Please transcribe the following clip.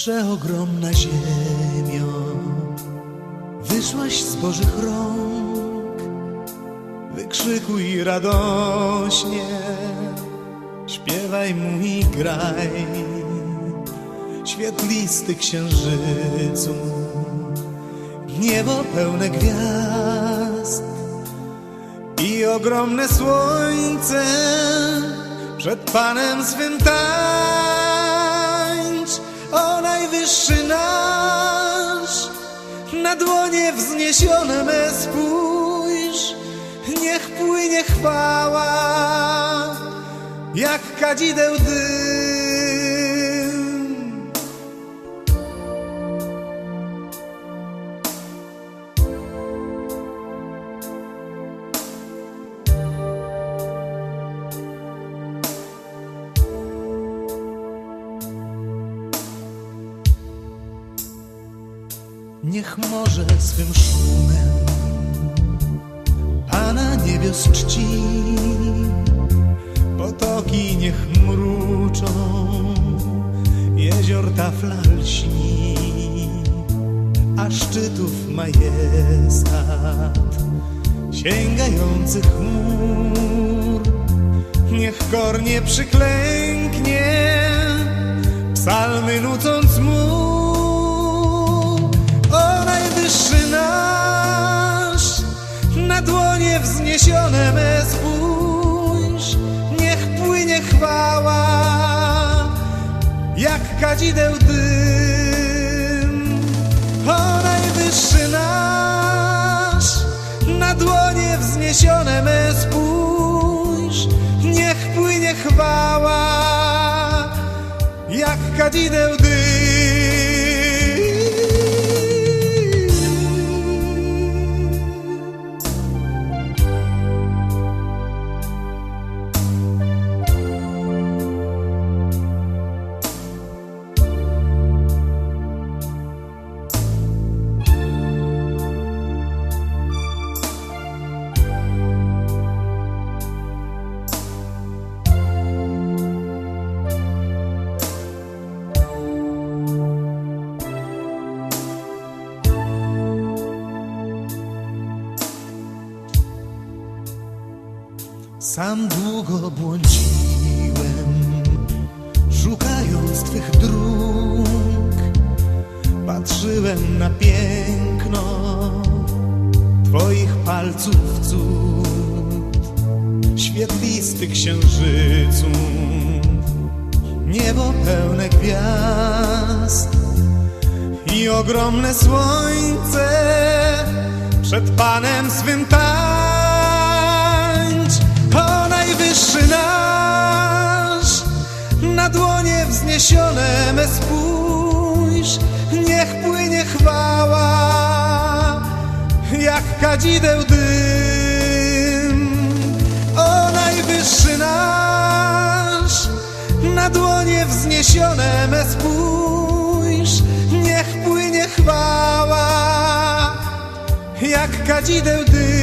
Przeogromna ziemio, wyszłaś z Bożych rąk, wykrzykuj radośnie, śpiewaj mu i graj, świetlisty księżycu, niebo pełne gwiazd. I ogromne słońce przed Panem swym o najwyższy nasz, na dłonie wzniesione me spójrz, niech płynie chwała, jak kadzideł dym. Niech morze swym szumem Pana niebios czci, potoki niech mruczą, jezior tafla lśni, a szczytów majestat sięgający chmur. Niech kornie przyklęknie, psalmy nucąc mu. Dłonie wzniesione me spójrz, niech płynie chwała, jak kadzideł dym. O najwyższy nasz, na dłonie wzniesione me spójrz, niech płynie chwała, jak kadzideł dym. Sam długo błądziłem, szukając Twych dróg. Patrzyłem na piękno Twoich palców cud, świetlisty księżycu, niebo pełne gwiazd i ogromne słońce przed Panem swym tańcz. Najwyższy nasz, na dłonie wzniesione me spójrz, niech płynie chwała, jak kadzideł dym. O najwyższy nasz, na dłonie wzniesione me spójrz, niech płynie chwała, jak kadzideł dym.